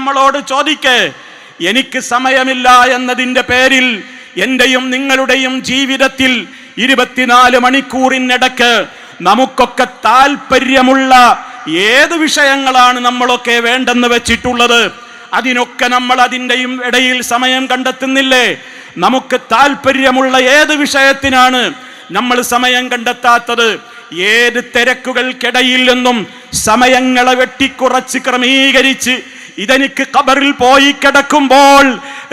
നമ്മളോട് ചോദിക്കേ എനിക്ക് സമയമില്ല എന്നതിന്റെ പേരിൽ എന്റെയും നിങ്ങളുടെയും ജീവിതത്തിൽ ഇരുപത്തിനാല് മണിക്കൂറിനിടക്ക് നമുക്കൊക്കെ താല്പര്യമുള്ള ഏത് വിഷയങ്ങളാണ് നമ്മളൊക്കെ വേണ്ടെന്ന് വെച്ചിട്ടുള്ളത്? അതിനൊക്കെ നമ്മൾ അതിന്റെയും ഇടയിൽ സമയം കണ്ടെത്തുന്നില്ലേ? നമുക്ക് താല്പര്യമുള്ള ഏത് വിഷയത്തിനാണ് നമ്മൾ സമയം കണ്ടെത്താത്തത്? ഏത് തിരക്കുകൾക്കിടയിൽ നിന്നും സമയങ്ങളെ വെട്ടിക്കുറച്ച് ക്രമീകരിച്ച് ഇതെനിക്ക് കബറിൽ പോയി കിടക്കുമ്പോൾ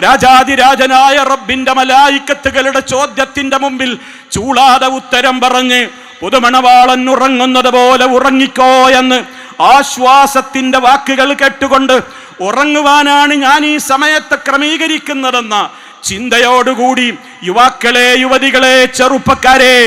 രാജാതിരാജനായ റബ്ബിന്റെ മലായിക്കത്തുകളുടെ ചോദ്യത്തിന്റെ മുമ്പിൽ ചൂളാതെ ഉത്തരം പറഞ്ഞ് പുതുമണവാളൻ ഉറങ്ങുന്നത് പോലെ ഉറങ്ങിക്കോ എന്ന് ആശ്വാസത്തിന്റെ വാക്കുകൾ കേട്ടുകൊണ്ട് ഉറങ്ങുവാനാണ് ഞാൻ ഈ സമയത്തെ ക്രമീകരിക്കുന്നതെന്ന ചിന്തയോടുകൂടി യുവാക്കളെ യുവതികളെ ചെറുപ്പക്കാരെ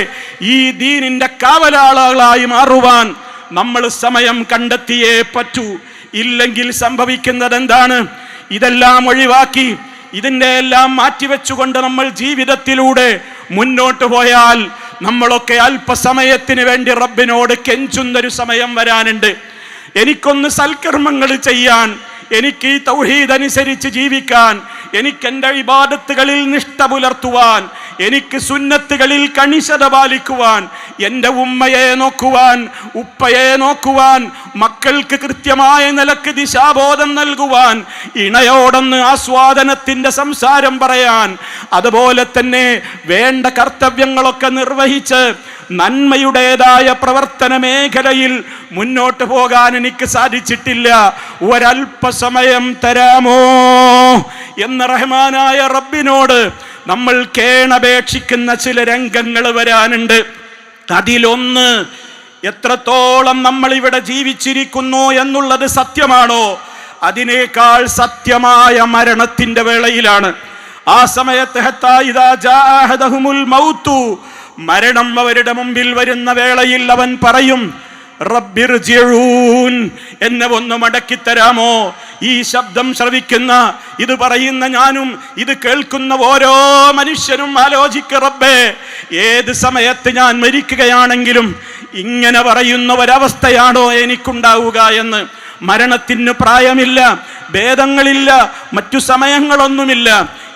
ഈ ദീനിന്റെ കാവലാളുകളായി മാറുവാൻ നമ്മൾ സമയം കണ്ടെത്തിയേ പറ്റൂ. ഇല്ലെങ്കിൽ സംഭവിക്കുന്നത് എന്താണ്? ഇതെല്ലാം ഒഴിവാക്കി ഇതിന്റെ എല്ലാം മാറ്റിവെച്ചുകൊണ്ട് നമ്മൾ ജീവിതത്തിലൂടെ മുന്നോട്ട് പോയാൽ നമ്മളൊക്കെ അല്പസമയത്തിന് വേണ്ടി റബ്ബിനോട് കെഞ്ചുന്നൊരു സമയം വരാനുണ്ട്. എനിക്കൊന്ന് സൽക്കർമ്മങ്ങൾ ചെയ്യാൻ എനിക്ക് ഈ തൗഹീദ് അനുസരിച്ച് ജീവിക്കാൻ എനിക്ക് എന്റെ ഇബാദത്തുകളിൽ നിഷ്ഠ പുലർത്തുവാൻ എനിക്ക് സുന്നത്തുകളിൽ കണിശത പാലിക്കുവാൻ എന്റെ ഉമ്മയെ നോക്കുവാൻ ഉപ്പയെ നോക്കുവാൻ മക്കൾക്ക് കൃത്യമായ നിലയ്ക്ക് ദിശാബോധം നൽകുവാൻ ഇണയോടൊന്ന് ആസ്വാദനത്തിന്റെ സംസാരം പറയാൻ അതുപോലെ തന്നെ വേണ്ട കർത്തവ്യങ്ങളൊക്കെ നിർവഹിച്ച് നന്മയുടേതായ പ്രവർത്തന മേഖലയിൽ മുന്നോട്ട് പോകാൻ എനിക്ക് സാധിച്ചിട്ടില്ല. ഒരൽപ്പസമയം തരാമോ? എന്ന റഹ്മാനായ റബ്ബിനോട് നമ്മൾ കേണപേക്ഷിക്കുന്ന ചില രംഗങ്ങൾ വരാനുണ്ട്. അതിലൊന്ന് എത്രത്തോളം നമ്മൾ ഇവിടെ ജീവിച്ചിരിക്കുന്നു എന്നുള്ളത് സത്യമാണോ? അതിനേക്കാൾ സത്യമായ മരണത്തിന്റെ വേളയിലാണ്. ആ സമയത്ത് മരണം അവരുടെ മുമ്പിൽ വരുന്ന വേളയിൽ അവൻ പറയും റബ്ബിർ എന്നെ ഒന്ന് മടക്കി തരാമോ ഈ ശബ്ദം ശ്രവിക്കുന്ന ഇത് പറയുന്ന ഞാനും ഇത് കേൾക്കുന്ന ഓരോ മനുഷ്യനും ആലോചിക്ക റബ്ബേ ഏത് സമയത്ത് ഞാൻ മരിക്കുകയാണെങ്കിലും ഇങ്ങനെ പറയുന്ന ഒരവസ്ഥയാണോ എനിക്കുണ്ടാവുക എന്ന്. മരണത്തിന് പ്രായമില്ല ഭേദങ്ങളില്ല മറ്റു സമയങ്ങളൊന്നുമില്ല.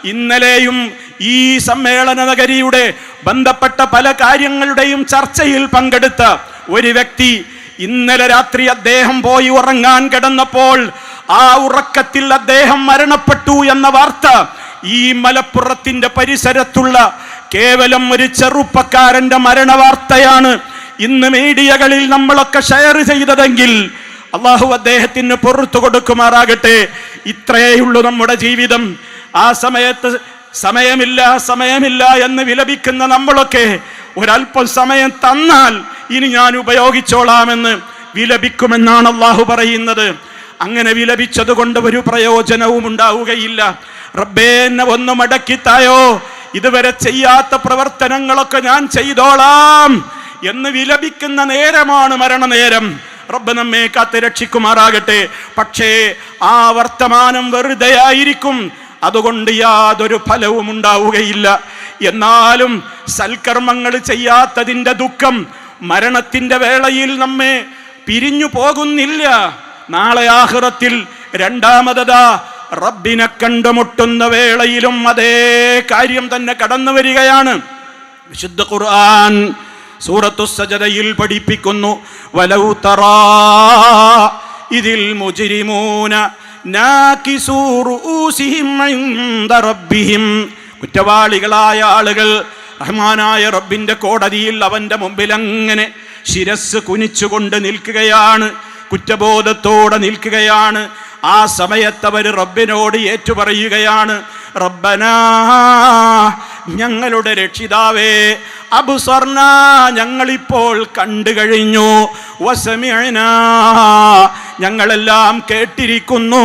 ഇന്നലെയും ഈ സമ്മേളന നഗരിയുടെ ബന്ധപ്പെട്ട പല കാര്യങ്ങളുടെയും ചർച്ചയിൽ പങ്കെടുത്ത ഒരു വ്യക്തി ഇന്നലെ രാത്രി അദ്ദേഹം പോയി ഉറങ്ങാൻ കിടന്നപ്പോൾ ആ ഉറക്കത്തിൽ അദ്ദേഹം മരണപ്പെട്ടു എന്ന വാർത്ത ഈ മലപ്പുറത്തിന്റെ പരിസരത്തുള്ള കേവലം ഒരു ചെറുപ്പക്കാരന്റെ മരണവാർത്തയാണ് ഇന്ന് മീഡിയകളിൽ നമ്മളൊക്കെ ഷെയർ ചെയ്തതെങ്കിൽ അള്ളാഹു അദ്ദേഹത്തിന് പുറത്തു കൊടുക്കുമാറാകട്ടെ. ഇത്രയേയുള്ളൂ നമ്മുടെ ജീവിതം. ആ സമയത്ത് സമയമില്ല സമയമില്ല എന്ന് വിലപിക്കുന്ന നമ്മളൊക്കെ ഒരല്പം സമയം തന്നാൽ ഇനി ഞാൻ ഉപയോഗിച്ചോളാമെന്ന് വിലപിക്കുമെന്നാണ് അള്ളാഹു പറയുന്നത്. അങ്ങനെ വിലപിച്ചത് കൊണ്ട് ഒരു പ്രയോജനവും ഉണ്ടാവുകയില്ല. റബ്ബേ എന്നെ ഒന്ന് മടക്കിത്തായോ ഇതുവരെ ചെയ്യാത്ത പ്രവർത്തനങ്ങളൊക്കെ ഞാൻ ചെയ്തോളാം എന്ന് വിലപിക്കുന്ന നേരമാണ് മരണനേരം. റബ്ബ് നമ്മെ കാത്ത് രക്ഷിക്കുമാറാകട്ടെ. പക്ഷേ ആ വർത്തമാനം വെറുതെ ആയിരിക്കും അതുകൊണ്ട് യാതൊരു ഫലവും ഉണ്ടാവുകയില്ല. എന്നാലും സൽക്കർമ്മങ്ങൾ ചെയ്യാത്തതിന്റെ ദുഃഖം മരണത്തിന്റെ വേളയിൽ നമ്മെ പിരിഞ്ഞു പോകുന്നില്ല. നാളെ ആഹ്റത്തിൽ രണ്ടാമതതാ റബ്ബിനെ കണ്ടുമുട്ടുന്ന വേളയിലും അതേ കാര്യം തന്നെ കടന്നു വരികയാണ്. വിശുദ്ധ ഖുർആൻ സൂറത്തു സജതയിൽ പഠിപ്പിക്കുന്നു. വലൗ തറാ ഇതിൽ മുജിരിമൂന കുറ്റവാളികളായ ആളുകൾ റഹ്മാനായ റബ്ബിന്റെ കോടതിയിൽ അവന്റെ മുമ്പിൽ അങ്ങനെ ശിരസ് കുനിച്ചുകൊണ്ട് നിൽക്കുകയാണ്. കുറ്റബോധത്തോടെ നിൽക്കുകയാണ്. ആ സമയത്ത് അവർ റബ്ബിനോട് ഏറ്റുപറയുകയാണ്. റബ്ബനാ ഞങ്ങളുടെ രക്ഷിതാവേ അബുസർണ ഞങ്ങളിപ്പോൾ കണ്ടു കഴിഞ്ഞു. ഞങ്ങളെല്ലാം കേട്ടിരിക്കുന്നു.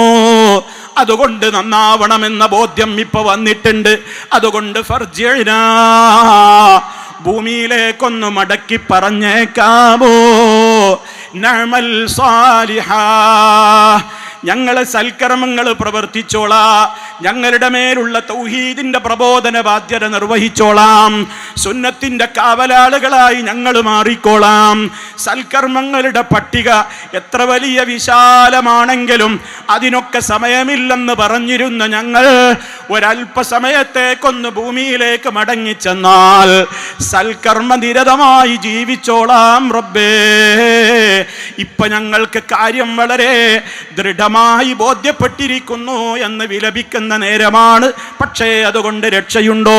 അതുകൊണ്ട് നന്നാവണമെന്ന ബോധ്യം ഇപ്പൊ വന്നിട്ടുണ്ട്. അതുകൊണ്ട് ഫർജിഅന ഭൂമിയിലേക്കൊന്ന് മടക്കി പറഞ്ഞേക്കാമോ? نعمل صالحا. ഞങ്ങളെ സൽക്കർമ്മങ്ങൾ പ്രവർത്തിച്ചോളാം. ഞങ്ങളുടെ മേലുള്ള തൗഹീദിന്റെ പ്രബോധന ബാധ്യത നിർവഹിച്ചോളാം. സുന്നത്തിന്റെ കാവലാളുകളായി ഞങ്ങൾ മാറിക്കോളാം. സൽക്കർമ്മങ്ങളുടെ പട്ടിക എത്ര വലിയ വിശാലമാണെങ്കിലും അതിനൊക്കെ സമയമില്ലെന്ന് പറഞ്ഞിരുന്ന ഞങ്ങൾ ഒരല്പസമയത്തേക്കൊന്ന് ഭൂമിയിലേക്ക് മടങ്ങിച്ചെന്നാൽ സൽക്കർമ്മ നിരതമായി ജീവിച്ചോളാം റബ്ബേ. ഇപ്പൊ ഞങ്ങൾക്ക് കാര്യം വളരെ ദൃഢമായി ബോധ്യപ്പെട്ടിരിക്കുന്നു എന്ന് വിലപിക്കുന്ന നേരമാണ്. പക്ഷേ അതുകൊണ്ട് രക്ഷയുണ്ടോ?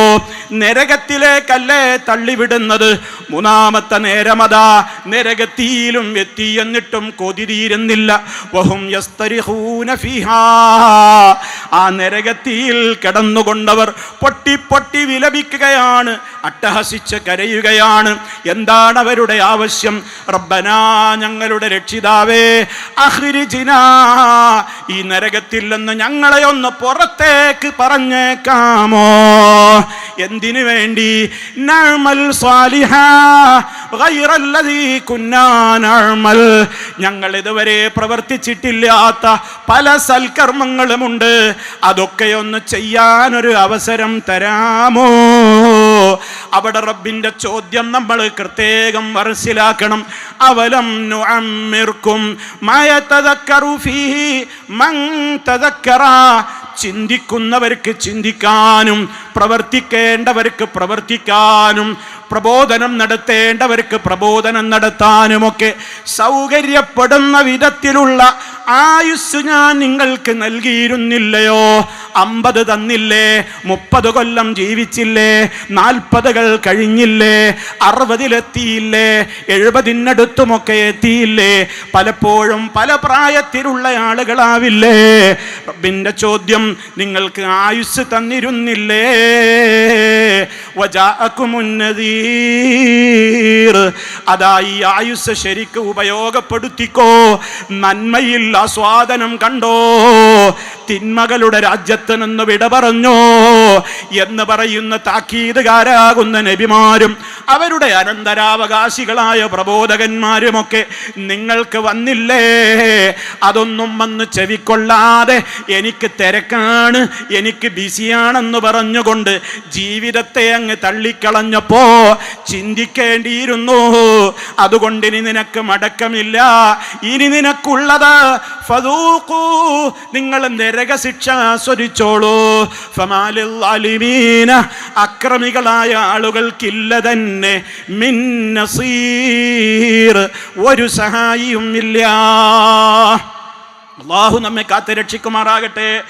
നരകത്തിലേക്കല്ലേ തള്ളിവിടുന്നത്? മൂന്നാമത്തെ നേരമതാ നരകത്തിയിലും എത്തി എന്നിട്ടും കൊതിരിയിരുന്നില്ല വഹും ആ നരകത്തിയിൽ കിടന്നുകൊണ്ടവർ പൊട്ടി പൊട്ടി വിലപിക്കുകയാണ് അട്ടഹസിച്ച് കരയുകയാണ്. എന്താണ് അവരുടെ ആവശ്യം? റബ്ബനാ ഞങ്ങളുടെ രക്ഷിതാവേ അഹ്രിജിന ഈ നരകത്തിൽ നിന്ന് ഞങ്ങളെ ഒന്ന് പുറത്തേക്ക് പറഞ്ഞേക്കാമോ? എന്തിനു വേണ്ടി? ഞങ്ങൾ ഇതുവരെ പ്രവർത്തിച്ചിട്ടില്ലാത്ത പല സൽക്കർമ്മങ്ങളുമുണ്ട്. അതൊക്കെ ഒന്ന് ചെയ്യാനൊരു അവസരം തരാമോ? അവിടെ റബ്ബിന്റെ ചോദ്യം നമ്മൾ പ്രത്യേകം മനസ്സിലാക്കണം അവലം നുഅമ്മിർക്കും. മയതദക്കറു ഫീഹി മൻ തദക്കറ. ചിന്തിക്കുന്നവർക്ക് ചിന്തിക്കാനും പ്രവർത്തിക്കേണ്ടവർക്ക് പ്രവർത്തിക്കാനും പ്രബോധനം നടത്തേണ്ടവർക്ക് പ്രബോധനം നടത്താനുമൊക്കെ സൗകര്യപ്പെടുന്ന വിധത്തിലുള്ള ആയുസ് ഞാൻ നിങ്ങൾക്ക് നൽകിയിരുന്നില്ലയോ? അമ്പത് തന്നില്ലേ? മുപ്പത് കൊല്ലം ജീവിച്ചില്ലേ? നാൽപ്പതുകൾ കഴിഞ്ഞില്ലേ? അറുപതിലെത്തിയില്ലേ? എഴുപതിനടുത്തുമൊക്കെ എത്തിയില്ലേ? പലപ്പോഴും പല പ്രായത്തിലുള്ള ആളുകളാവില്ലേ? റബ്ബിന്റെ ചോദ്യം നിങ്ങൾക്ക് ആയുസ് തന്നിരുന്നില്ലേ? അതായി ആയുസ് ശരിക്ക് ഉപയോഗപ്പെടുത്തിക്കോ. നന്മയിൽ ആസ്വാദനം കണ്ടോ. തിന്മകളുടെ രാജ്യത്ത് നിന്ന് വിട പറഞ്ഞോ എന്ന് പറയുന്ന താക്കീതുകാരാകുന്ന നബിമാരും അവരുടെ അനന്തരാവകാശികളായ പ്രബോധകന്മാരുമൊക്കെ നിങ്ങൾക്ക് വന്നില്ലേ? അതൊന്നും വന്ന് ചെവിക്കൊള്ളാതെ എനിക്ക് തിരക്കാണ് എനിക്ക് ബിസിയാണെന്ന് പറഞ്ഞുകൊണ്ട് ജീവിതത്തെ അങ്ങ് തള്ളിക്കളഞ്ഞപ്പോ ചിന്തിക്കേണ്ടിയിരുന്നു. അതുകൊണ്ട് ഇനി നിനക്ക് മടക്കമില്ല. ഇനി നിനക്കുള്ളത് നിങ്ങൾ നരകശിക്ഷ ആസ്വദിച്ചോളൂ. അക്രമികളായ ആളുകൾക്കില്ല തന്നെ. നസീർ. ഒരു സഹായിയും ഇല്ല അള്ളാഹു നമ്മെ കാത്ത് രക്ഷിക്കുമാറാകട്ടെ